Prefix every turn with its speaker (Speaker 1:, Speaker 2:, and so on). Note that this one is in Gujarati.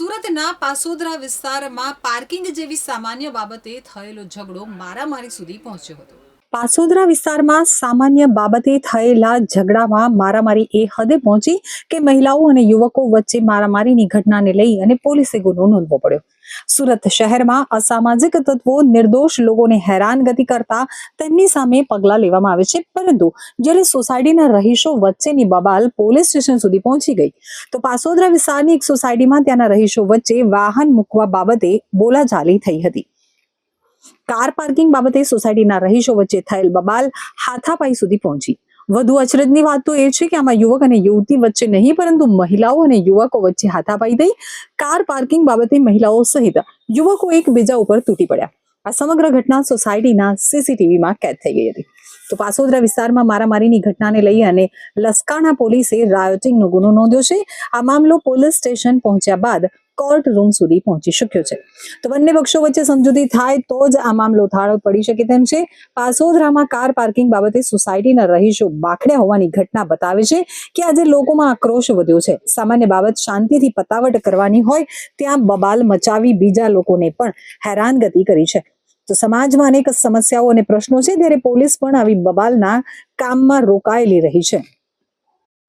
Speaker 1: સુરતના પાસોદરા વિસ્તારમાં પાર્કિંગ જેવી સામાન્ય બાબતે થયેલો ઝઘડો મારામારી સુધી પહોંચ્યો હતો. પાસોદરા વિસ્તારમાં સામાન્ય બાબતે થયેલા ઝઘડામાં મારામારી એ હદે પહોંચી કે મહિલાઓ અને યુવકો વચ્ચે મારામારીની ઘટનાને લઈ અને પોલીસે ગુનો નોંધવો પડ્યો. સુરત શહેરમાં અસામાજિક તત્વો નિર્દોષ લોકોને હેરાનગતિ કરતા તેમની સામે પગલાં લેવામાં આવે છે, પરંતુ જ્યારે સોસાયટીના રહીશો વચ્ચેની બબાલ પોલીસ સ્ટેશન સુધી પહોંચી ગઈ, તો પાસોદરા વિસ્તારની એક સોસાયટીમાં ત્યાંના રહીશો વચ્ચે વાહન મૂકવા બાબતે બોલાચાલી થઈ હતી. કાર પાર્કિંગ બાબતે સોસાયટીના રહીશો વચ્ચે થયેલ બબાલ હાથાપાઈ સુધી પહોંચી. વધુ અચરજની વાત તો એ છે કે આમાં યુવક અને યુવતી વચ્ચે નહીં, પરંતુ મહિલાઓ અને યુવકો વચ્ચે હાથાપાઈ થઈ કાર પાર્કિંગ બાબતે મહિલાઓ સહિત યુવકો એકબીજા ઉપર તૂટી પડ્યા. આ સમગ્ર ઘટના સોસાયટીના સીસીટીવીમાં કેદ થઈ ગઈ હતી. તો પાસોદરા વિસ્તારમાં મારામારીની ઘટનાને લઈ અને લસકાણા પોલીસે રાયોટિંગનો ગુનો નોંધ્યો છે. આ મામલો પોલીસ સ્ટેશન પહોંચ્યા બાદ કોર્ટ રૂમ સુધી પહોંચી શક્યો છે. તો બંને પક્ષો વચ્ચે સમજૂતી થાય તો જ આ મામલો થાળો પડી શકે તેમ છે. પાસોદરામાં કાર પાર્કિંગ બાબતે સોસાયટીના રહીશો બાખડ્યા હોવાની ઘટના બતાવે છે કે આજે લોકોમાં આક્રોશ વધ્યો છે. સામાન્ય બાબત શાંતિથી પતાવટ કરવાની હોય ત્યાં બબાલ મચાવી બીજા લોકોને પણ હેરાનગતિ કરી છે. તો સમાજમાં અનેક સમસ્યાઓ અને પ્રશ્નો છે, ત્યારે પોલીસ પણ આવી બબાલના કામમાં રોકાયેલી રહી છે.